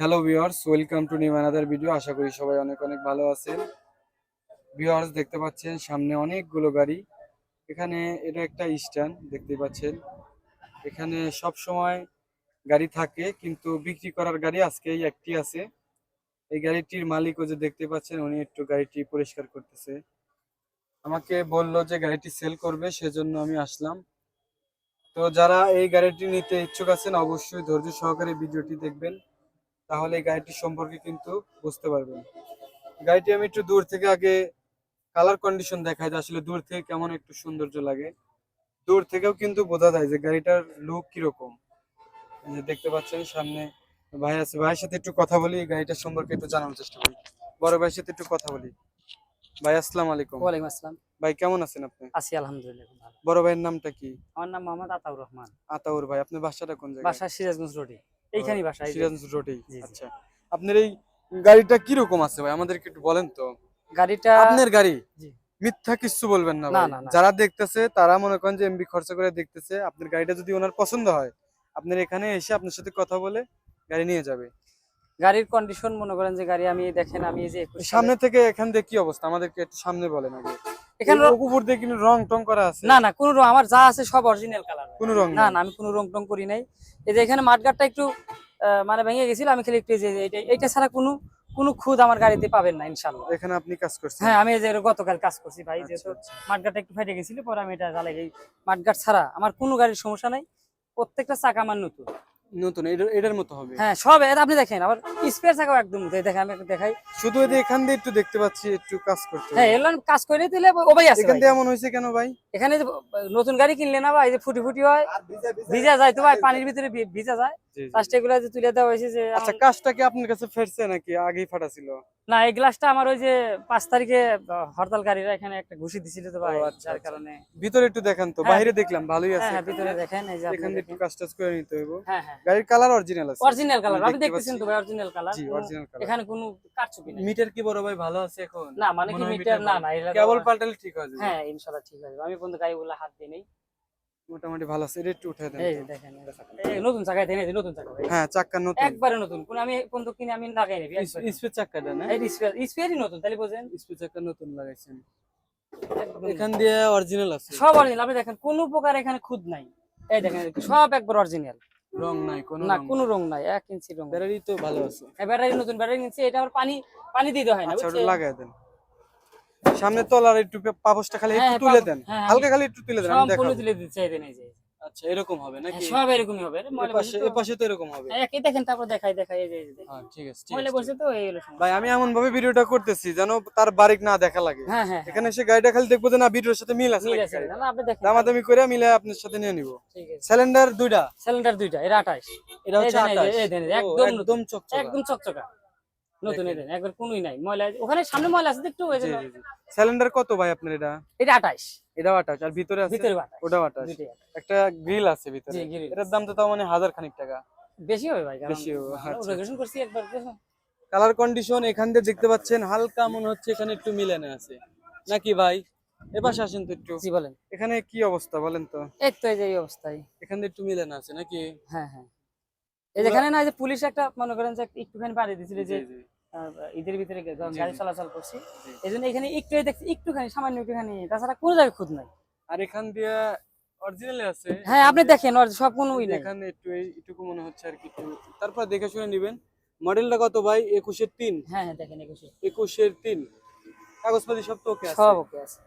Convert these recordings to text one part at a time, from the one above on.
Hello viewers welcome to new another video আশা করি সবাই অনেক অনেক ভালো আছেন। ভিউয়ার্স দেখতে পাচ্ছেন সামনে অনেকগুলো গাড়ি। এখানে এটা একটা স্ট্যান্ড দেখতে পাচ্ছেন। এখানে সব সময় গাড়ি থাকে, কিন্তু বিক্রি করার গাড়ি আজকেই একটি আছে। এই গাড়িটির মালিকও যে দেখতে পাচ্ছেন, উনি একটু গাড়িটি পরিষ্কার করতেছে। আমাকে বলল যে গাড়িটি সেল করবে, সেজন্য আমি আসলাম। তো যারা এই গাড়িটি নিতে ইচ্ছুক আছেন, অবশ্যই ধৈর্য সহকারে ভিডিওটি দেখবেন। তাহলে গাড়িটি সম্পর্কে কিন্তু বুঝতে পারবেন। গাড়িটি আমি একটু দূর থেকে আগে কালার কন্ডিশন দেখাই যে আসলে দূর থেকে কেমন একটু সৌন্দর্য লাগে। দূর থেকেও কিন্তু বোঝা যায় যে গাড়িটার লুক কীরকম। দেখতে পাচ্ছেন সামনে ভাই আছে ভাইয়ের সাথে একটু কথা বলি গাড়িটার সম্পর্কে একটু জানার চেষ্টা করি। বড় ভাইয়ের সাথে একটু কথা বলি। ভাই আসসালামু আলাইকুম। ওয়ালাইকুম আসসালাম। ভাই কেমন আছেন আপনি? আছি আলহামদুলিল্লাহ ভালো। বড় ভাইয়ের নামটা কি? আমার নাম মোহাম্মদ আতাউর রহমান। আতাউর ভাই আপনার বাসাটা কোন জায়গায়? বাসা সিরাজগঞ্জ রোডে। এইখানেই বাসা এই যে। সিরাজ রোডেই। আচ্ছা। আপনার এই গাড়িটা কীরকম আছে ভাই? আমাদেরকে একটু বলেন তো। গাড়িটা আপনার গাড়ি? জি। মিথ্যা কিছু বলবেন না। যারা দেখতেছে তারা মনে করেন যে এমবি খরচা করে দেখতেছে। আপনার গাড়িটা যদি ওনার পছন্দ হয় আপনার এখানে এসে আপনার সাথে কথা বলে গাড়ি নিয়ে যাবে। গাড়ির কন্ডিশন মনে করেন যে গাড়ি আমি দেখেন আমি এই যে সামনে থেকে এখান দিয়ে কি অবস্থা? আমাদেরকে একটু সামনে বলেন আগে। এখানে উপর দিয়ে কিন্তু রং টং করা আছে? না না কোনো রং আমার যা আছে সব অরিজিনাল কালার কোনো রং না না আমি কোনো রং টং করি নাই। এই যে এখানে মাঠগাটটা একটু মানে ভেঙে গেছিল আমি খালি একটু যে এইটা এইটা ছাড়া কোনো কোনো খুদ আমার গাড়িতে পাবেন না ইনশাল্লাহ এখানে আপনি কাজ করছেন? হ্যাঁ আমি এই যে গতকাল কাজ করছি ভাই আচ্ছা, যেহেতু আচ্ছা। মাঠগাটটা একটু ফেটে গেছিল পরে আমি এটা জ্বালাই এই মাঠগাট ছাড়া আমার কোনো গাড়ির সমস্যা নাই প্রত্যেকটা চাকা আমার নতুন। নতুন এটার মতো হবে হ্যাঁ সব এটা আপনি দেখেন আবার স্পেস থাকাও একদম। দেখেন আমি দেখাই শুধু এই এখান দিয়ে একটু দেখতে পাচ্ছি একটু কাজ করতে হ্যাঁ এগুলো কাজ করে দিলে ও ভাই আছে এখান দিয়ে এমন হয়েছে কেন ভাই এখানে যে নতুন গাড়ি কিনলে না ভাই যে ফুটি ফুটি হয় ভিজা যায় তো ভাই পানির ভিতরে ভিজা যায়। ফার্স্ট এগুলো যে তুলে দেওয়া হয়েছে যে আচ্ছা কাজটা কি আপনার কাছে ফেরছে নাকি? আগেই ফাটা ছিল? না এই গ্লাসটা আমার ওই যে পাঁচ তারিখে আহ, হরতাল গাড়িরা এখানে একটা ঘুষি দিছিল তো ভাই আচ্ছা, যার আচ্ছা। কারণে। ভিতরে একটু দেখান তো হ্যাঁ, বাইরে দেখলাম ভালোই হ্যাঁ আছে। হ্যাঁ ভিতরে দেখেন এই যে এখান একটু দেখেন। করে নিতে হইব। হ্যাঁ হ্যাঁ গাড়ির কালার অরিজিনাল আছে। অরিজিনাল কালার আপনি দেখতে দেখতেছেন তো ভাই অরিজিনাল কালার জি অরিজিনাল কালার এখানে কোনো কারচুপি নেই। মিটার কি বড় ভাই ভালো আছে এখন? না মানে কি মিটার? না। না এটা কেবল পাল্টালে ঠিক হয়ে যাবে। হ্যাঁ ইনশাআল্লাহ ঠিক আছে আমি পর্যন্ত গাড়িগুলো হাত দিই নেই। মোটামুটি ভালো আছে। এটা একটু উঠে দেন এই দেখেন এই নতুন চাকায় দেন নতুন চাকা হ্যাঁ চাক্কা নতুন। একবারে নতুন। কোন আমি পর্যন্ত কিনে আমি লাগাই নেবি না এই নতুন তাহলে বোঝেন। স্পিড চাক্কা নতুন লাগাইছেন। এখান দিয়ে অরিজিনাল আছে। সব অরিজিনাল আপনি দেখেন কোনো প্রকার এখানে খুদ নাই। এই দেখেন সব একবার অরিজিনাল রং নাই কোনো না রং কোনো রং নাই এক ইঞ্চি রং ব্যাটারি তো ভালো আছে। ব্যাটারি নতুন ব্যাটারি নিচ্ছে এটা আবার পানি পানি দিতে হয় না আচ্ছা লাগাই দেন। সামনে তলার একটু পে- পাপোশটা খালি হ্যাঁ, একটু তুলে দেন। হ্যাঁ, হ্যাঁ, হালকা খালি একটু তুলে দেন আমি দেখাবো। তুলে দিচ্ছে এই দেন এই যে। আচ্ছা এরকম হবে নাকি? হ্যাঁ, সব এরকমই হবে রে, ময়লা এপাশে বসে তো- এপাশে তো এরকম হবে। হ্যাঁ, একই দেখেন তারপর দেখাই দেখাই এই যে এই। হ্যাঁ ঠিক আছে বসে ঠিক তো এই হলো ভাই আমি এমন ভাবে ভিডিওটা করতেছি যেন তার বারিক না দেখা লাগে। হ্যাঁ হ্যাঁ হ্যাঁ, এখানে সে গাড়িটা খালি দেখব যে না ভিডিওর সাথে মিল আছে মিল। না, আপনি দেখেন। দামাদামি করে মিলে আপনার সাথে নিয়ে নিব। ঠিক আছে। সিলিন্ডার দুইটা। সিলিন্ডার দুইটা এটা 28 এটা হচ্ছে এই দেন, এই যে, 28 এই দেন, একদম একদম চকচকা। একদম চকচকা। নতুন দেখেন। একবার কোনোই নাই। ময়লা ওখানে সামনে ময়লা আছে একটু ওই জন্য সিলিন্ডার কত ভাই আপনার এটা? এটা 28 এটা আটাশ আর ভিতরে আছে? ভিতরে 28 ওটা আটাশ দুইটাই 28 একটা গ্রিল আছে ভিতরে। এটার দাম তো তাও মানে হাজার খানিক টাকা। বেশি হবে ভাই বেশি হবে, আচ্ছা, রেগুলেশন করছি একবার। কালার কন্ডিশন এখান দিয়ে দেখতে পাচ্ছেন হালকা মনে হচ্ছে এখানে একটু মিলানে আছে। নাকি ভাই? এপাশে আসেন তো একটু। জি বলেন। এখানে কি অবস্থা বলেন তো? এই তো এই অবস্থায়। এখান দিয়ে একটু মিলানে আছে নাকি? হ্যাঁ হ্যাঁ। যেখানে না যে পুলিশ একটা মনে করেন যে একটুখানি বাড়ি দিয়েছিল যে ঈদের ভিতরে গাড়ি চলাচল করছি। এই জন্য এখানে একটু দেখছি একটুখানি সামান্য একটুখানি। তাছাড়া কোনো জায়গায় খুদ নাই। আর এখান দিয়ে অরিজিনাল আছে। হ্যাঁ আপনি দেখেন সব কোনোই নাই। এখানে একটু এইটুকু মনে হচ্ছে আর কি তারপর দেখে শুনে নিবেন মডেলটা কত ভাই? একুশের তিন। হ্যাঁ হ্যাঁ দেখেন একুশে একুশের তিন। কাগজপাতি সব তো ওকে আছে। সব ওকে আছে।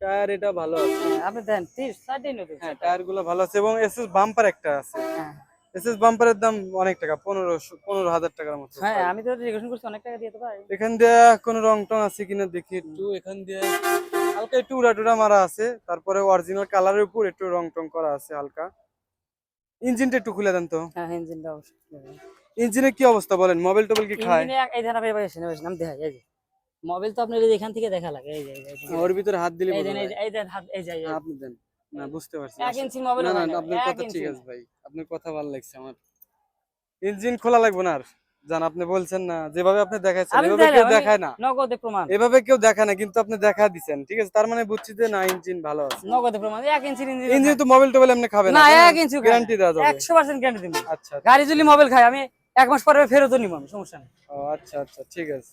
টায়ার এটা ভালো আছে। হ্যাঁ, আপনি তিরিশ নতুন হ্যাঁ টায়ারগুলো ভালো আছে এবং এসএস বাম্পার একটা আছে। হ্যাঁ। এসএস বাম্পারের দাম অনেক টাকা পনেরো পনেরো হাজার টাকার মতো। হ্যাঁ আমি তো রেগুলেশন করছি অনেক টাকা দিয়ে তো ভাই। এখান দিয়ে কোনো রং টং আছে কিনা দেখি একটু এখান দিয়ে হালকা একটু উড়া মারা আছে তারপরে অরিজিনাল কালারের উপর একটু রং টং করা আছে হালকা। ইঞ্জিনটা একটু খুলে দেন তো। হ্যাঁ ইঞ্জিনটা অবশ্যই ইঞ্জিনের কি অবস্থা বলেন? মোবাইল টোবাইল কি খায়? এই ধারা ভাই ভাই এসে নেবেন আমি দেখাই এই যে। মোবাইল তো আপনার এখান থেকে দেখা লাগে এই যে যে, যে, ওর ভিতরে হাত দিলে এই দেন এই। যে হাত এই যে যে। আপনি দেন। না বুঝতে পারছি এক ইঞ্চি মোবাইল না না আপনার কথা ঠিক আছে ভাই আপনার কথা ভালো লাগছে আমার। ইঞ্জিন খোলা লাগবে না আর জান আপনি বলছেন না যেভাবে আপনি দেখাচ্ছেন এভাবে কেউ দেখায় না। নগদে প্রমাণ। এভাবে কেউ দেখায় না কিন্তু আপনি দেখা দিচ্ছেন ঠিক আছে? তার মানে বুঝছি যে না ইঞ্জিন ভালো আছে। নগদে প্রমাণ এক ইঞ্চির ইঞ্জিন ইঞ্জিন তো মোবাইল টোবাইল এমনি খাবে না না এক ইঞ্চি গ্যারান্টি দেওয়া যাবে। একশো পার্সেন্ট গ্যারান্টি দিব। আচ্ছা গাড়ি যদি মোবাইল খায় আমি এক মাস পরে ফেরতও নিবো আমি সমস্যা নেই। ও আচ্ছা আচ্ছা ঠিক আছে।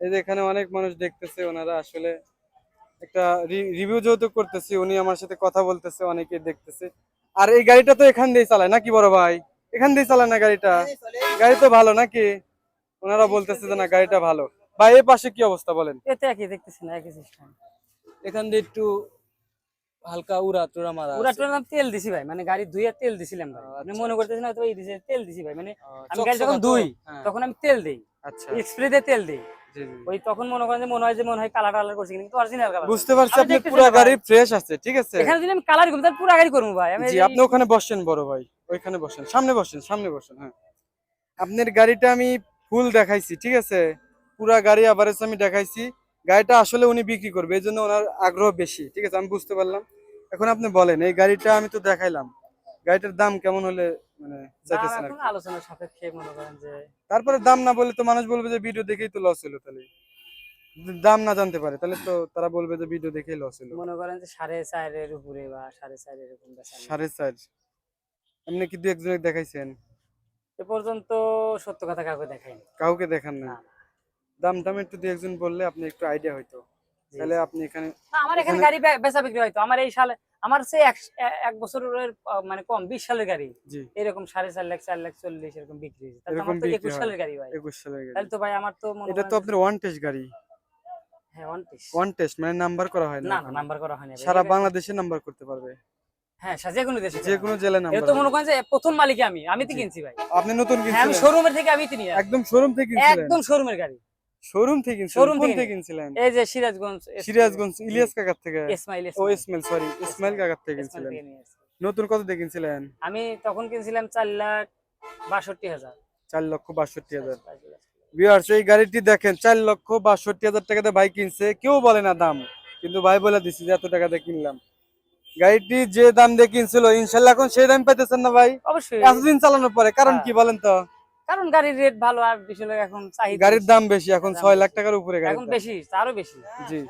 এই যে এখানে অনেক মানুষ দেখতেছে ওনারা আসলে একটা রিভিউ যেহেতু করতেছি উনি আমার সাথে কথা বলতেছে অনেকে দেখতেছে। আর এই গাড়িটা তো এখান দিয়ে চালায় নাকি বড় ভাই? এখান দিয়ে চালায় না গাড়িটা? গাড়ি তো ভালো নাকি? ওনারা বলতেছে যে না গাড়িটা ভালো। ভাই এই পাশে কি অবস্থা বলেন? এতে একই দেখতেছি না একই সিস্টেম এখান দিয়ে একটু হালকা উড়া টুরা মারা আছে। টোরা তেল দিছি ভাই মানে গাড়ি ধুইয়া তেল দিছিলাম ভাই। আপনি আচ্ছা, মনে করতেছেন হয়তো এই দিছে তেল দিছি ভাই মানে আমি গাড়ি যখন তো? ধুই, হ্যাঁ। তখন আমি তেল দেই। আচ্ছা। স্প্রে দিয়ে তেল দেই। ওই তখন মনে করেন যে মনে হয় যে মনে হয় কালার টালার করছি কিন্তু অরিজিনাল কালার বুঝতে পারছি আপনি পুরো গাড়ি ফ্রেশ আছে ঠিক আছে? এখানে যদি আমি কালার করি তাহলে পুরো গাড়ি করব ভাই। আমি জি আপনি ওখানে বসেন বড় ভাই ওইখানে বসেন সামনে বসেন সামনে বসেন হ্যাঁ। আপনার গাড়িটা আমি ফুল দেখাইছি ঠিক আছে? পুরা গাড়ি আভারেজ আমি দেখাইছি। গাড়িটা আসলে উনি বিক্রি করবে এই জন্য ওনার আগ্রহ বেশি ঠিক আছে? আমি বুঝতে পারলাম। এখন আপনি বলেন এই গাড়িটা আমি তো দেখাইলাম। গাড়িটার দাম কেমন হলে মানে চাইতেছেন এখন কি? সাপেক্ষে মনে করেন যে তারপরে দাম না বললে তো মানুষ বলবে যে ভিডিও দেখেই তো লস হলো তাহলে। দাম না জানতে পারে তাহলে তো তারা বলবে যে ভিডিও দেখেই লস হলো। মনে করেন যে সাড়ে চারের উপরে বা সাড়ে চারের এরকম সাড়ে চার। এমনি কি দু একজনে দেখাইছেন? এ পর্যন্ত সত্য কথা কাউকে দেখাইনি। কাউকে দেখান না। দাম দাম একটু দু একজন বললে আপনি একটু আইডিয়া হইতো। তাহলে আপনি এখানে আমার এখানে এখানে- গাড়ি বেচা বিক্রি হয়তো। আমার এই সালে আমার সে এক বছরের মানে কম বিশ সালের গাড়ি। এরকম সাড়ে চার লাখ চার লাখ চল্লিশ এরকম বিক্রি হয়েছে। একুশ সালের গাড়ি ভাই। একুশ সালের গাড়ি। তাহলে তো ভাই আমার তো এটা তো আপনার ওয়ান টেস্ট গাড়ি। হ্যাঁ ওয়ান টেস্ট মানে নাম্বার করা হয় না না না। নাম্বার করা হয়নি ভাই। সারা বাংলাদেশে নাম্বার করতে পারবে। হ্যাঁ সা- যে কোনো দেশে। যে কোনো জেলায় এটা তো মনে করেন যে প্রথম মালিক আমি। আমি তো কিনছি ভাই। আপনি নতুন হ্যাঁ আমি শোরুমের থেকে আমি কিনি একদম শোরুম থেকে একদম শোরুমের গাড়ি। শোরুম থেকে কোন থেকে কিনছিলেন? এই যে সিরাজগঞ্জ সিরাজগঞ্জ ইলিয়াস কাকার থেকে? ইসমাইল ও ইসমাইল সরি ইসমাইল কাকার থেকে কিনছিলেন। নতুন কত দিয়ে কিনছিলেন? আমি তখন কিনছিলাম চার লাখ বাষট্টি হাজার। চার লক্ষ বাষট্টি হাজার। ভিউয়ার্স এই গাড়িটি দেখেন চার লক্ষ বাষট্টি হাজার টাকাতে ভাই কিনছে। কেউ বলে না দাম কিন্তু ভাই বলে দিছি যে এত টাকাতে কিনলাম। গাড়িটি যে দাম দিয়ে কিনছিল ইনশাল্লাহ এখন সেই দাম পাইতেছেন না ভাই? অবশ্যই। এতদিন চালানোর পরে কারণ হ্যাঁ। কি বলেন তো? কারণ গাড়ির রেট ভালো আর বিশাল এখন চাহিদা গাড়ির দাম বেশি এখন ছয় লাখ টাকার উপরে এখন বেশি আরও বেশি। জি।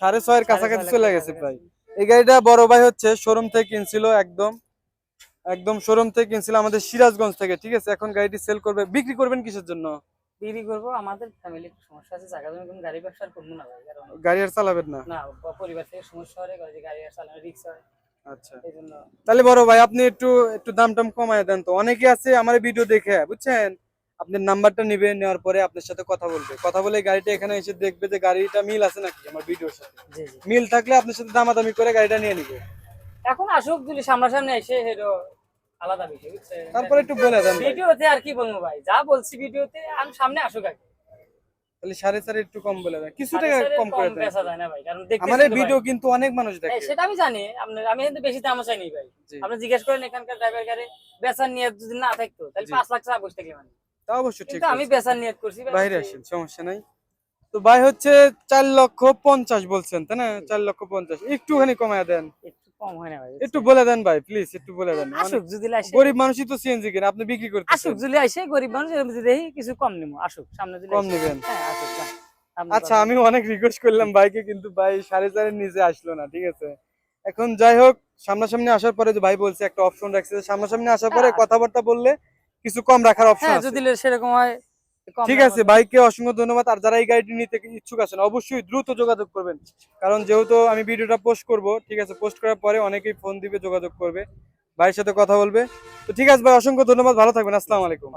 সাড়ে ছয়ের কাছাকাছি চলে গেছে প্রায়। এই গাড়িটা বড় ভাই হচ্ছে শোরুম থেকে কিনছিল একদম একদম শোরুম থেকে কিনছিল আমাদের সিরাজগঞ্জ থেকে ঠিক আছে? এখন গাড়িটি সেল করবে বিক্রি করবেন কিসের জন্য? বিক্রি করব আমাদের ফ্যামিলির সমস্যা আছে জায়গা জমি কোনো গাড়ি ব্যবসা করব না গাড়ি আর চালাবেন না। না পরিবার থেকে সমস্যা হলে যে গাড়ি আর চালানো রিক্স হয়। আচ্ছা। তাহলে বড় ভাই আপনি একটু একটু দাম টাম কমায় দেন তো। অনেকে আছে আমার ভিডিও দেখে বুঝছেন? আপনার নাম্বারটা নিবে নেওয়ার পরে আপনার সাথে কথা বলবে। কথা বলে গাড়িটা এখানে এসে দেখবে যে গাড়িটা মিল আছে নাকি আমার ভিডিওর সাথে। মিল থাকলে আপনার সাথে দামাদামি করে গাড়িটা নিয়ে নিবে। এখন আসুক যদি সামনাসামনি এসে হেরো আলাদা বিষয় তারপরে একটু বলে দেন ভিডিওতে আর কি বলব ভাই? যা বলছি ভিডিওতে আমি সামনে আসুক আগে তাহলে সাড়ে চারে একটু কম বলে দেন কিছু টাকা কম করে দেন ভাই। ভিডিও কিন্তু অনেক মানুষ দেখে। সেটা আমি জানি আপনার আমি কিন্তু বেশি দামও চাইনি ভাই। আপনি জিজ্ঞেস করেন এখানকার ড্রাইভার গাড়ি বেচার নিয়ত যদি না থাকতো তাহলে পাঁচ লাখ টাকা বসে থাকলে মানে। তা অবশ্য ঠিক আমি বেচার নিয়ত করছি বাইরে আসেন সমস্যা নাই। তো ভাই হচ্ছে চার লক্ষ পঞ্চাশ বলছেন তাই না? চার লক্ষ পঞ্চাশ। একটুখানি কমায় দেন। একটু কম হয় না ভাই একটু বলে দেন ভাই প্লিজ একটু বলে দেন। আসুক যদি আসে। গরিব মানুষই তো সিএনজি কিনে আপনি বিক্রি করতেছেন। আসুক যদি আসে গরিব মানুষ এরকম যদি কিছু কম নিবো আসুক সামনে যদি কম নেবেন। হ্যাঁ আসুক আচ্ছা আমি অনেক রিকোয়েস্ট করলাম ভাইকে কিন্তু ভাই সাড়ে চারের নিচে আসলো না ঠিক আছে? এখন যাই হোক সামনাসামনি আসার পরে যে ভাই বলছে একটা অপশন রাখছে সামনাসামনি আসার পরে হ্যাঁ। কথাবার্তা বললে কিছু কম রাখার অপশন হ্যাঁ যদি সেরকম হয় ঠিক আছে ভাইকে অসংখ্য ধন্যবাদ। আর যারা এই গাড়িটি নিতে ইচ্ছুক আছেন অবশ্যই দ্রুত যোগাযোগ করবেন। কারণ যেহেতু আমি ভিডিওটা পোস্ট করব ঠিক আছে পোস্ট করার পরে অনেকেই ফোন দিবে যোগাযোগ করবে ভাইয়ের সাথে কথা বলবে। তো ঠিক আছে ভাই অসংখ্য ধন্যবাদ। ভালো থাকবেন। আসসালামু আলাইকুম।